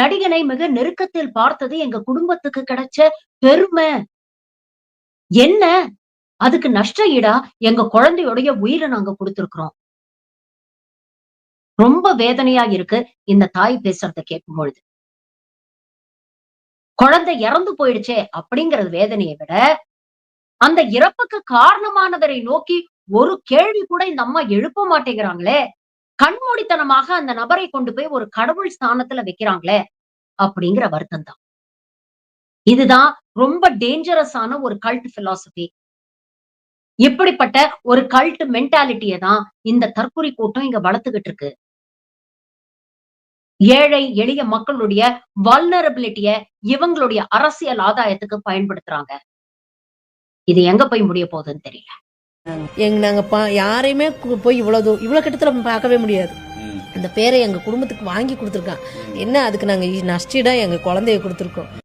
நடிகனை மிக நெருக்கத்தில் பார்த்தது எங்க குடும்பத்துக்கு கிடைச்ச பெருமை. என்ன? அதுக்கு நஷ்ட ஈடா? எங்க குழந்தையுடைய உயிரை நாங்க கொடுத்திருக்கிறோம். ரொம்ப வேதனையா இருக்கு இந்த தாய் பேசுறத கேட்கும் பொழுது குழந்தை இறந்து போயிடுச்சே அப்படிங்கறது வேதனையை விட அந்த இறப்புக்கு காரணமானவரை நோக்கி ஒரு கேள்வி கூட இந்த அம்மா எழுப்ப மாட்டேங்கிறாங்களே. கண்மூடித்தனமாக அந்த நபரை கொண்டு போய் ஒரு கடவுள் ஸ்தானத்துல வைக்கிறாங்களே அப்படிங்கிற வருத்தம் தான் இதுதான் ரொம்ப டேஞ்சரஸான ஒரு கல்ட் பிலாசபி இப்படிப்பட்ட ஒரு கல்ட் மென்டாலிட்டியை தான் இந்த தற்கொலை கூட்டம் இங்க வளர்த்துக்கிட்டு இருக்கு ஏழை எளிய மக்களுடைய வல்னரபிலிட்டிய இவங்களுடைய அரசியல் ஆதாயத்துக்கு பயன்படுத்துறாங்க. இது எங்க போய் முடிய போகுதுன்னு தெரியல. எங்க நாங்க பா யாரையுமே போய் இவ்வளவு தூ- இவ்வளவு கிட்டத்துல பார்க்கவே முடியாது. அந்த பேரை எங்க குடும்பத்துக்கு வாங்கி கொடுத்துருக்கான். என்ன அதுக்கு நாங்க நஷ்டீடா எங்க குழந்தைய கொடுத்துருக்கோம்.